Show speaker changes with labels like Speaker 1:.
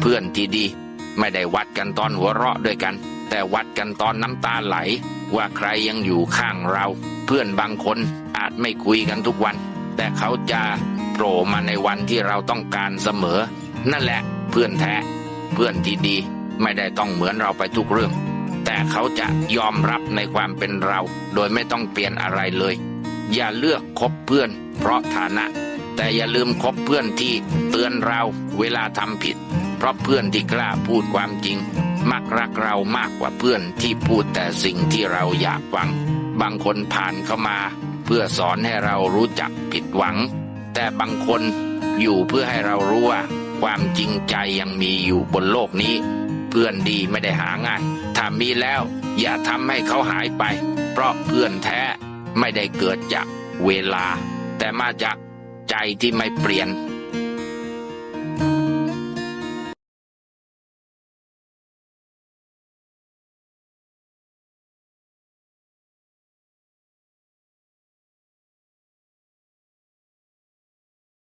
Speaker 1: เพื่อนที่ดี ไม่ได้วัดกันตอนหัวเราะด้วยกัน แต่วัดกันตอนน้ำตาไหล ว่าใครยังอยู่ข้างเรา เพื่อนบางคนอาจไม่คุยกันทุกวัน แต่เขาจะโผล่มาในวันที่เราต้องการเสมอ นั่นแหละเพื่อนแท้ เพื่อนที่ดีไม่ได้ต้องเหมือนเราไปทุกเรื่อง แต่เขาจะยอมรับในความเป็นเรา โดยไม่ต้องเปลี่ยนอะไรเลย อย่าเลือกคบเพื่อน เพราะฐานะ แต่อย่าลืมคบเพื่อนที่เตือนเราเวลาทำผิด เพราะเพื่อนที่กล้าพูดความจริง มักรักเรามากกว่าเพื่อนที่พูดแต่สิ่งที่เราอยากฟัง บางคนผ่านเข้ามา เพื่อสอนให้เรารู้จักผิดหวัง แต่บางคนอยู่เพื่อให้เรารู้ว่า ความจริงใจยังมีอยู่บนโลกนี้ เพื่อนดีไม่ได้หาง่ายถ้ามีแล้ว อย่าทำให้เขาหายไป เพราะเพื่อนแท้ไม่ได้เกิดจากเวลา แต่มาจากใจที่ไม่เปลี่ยน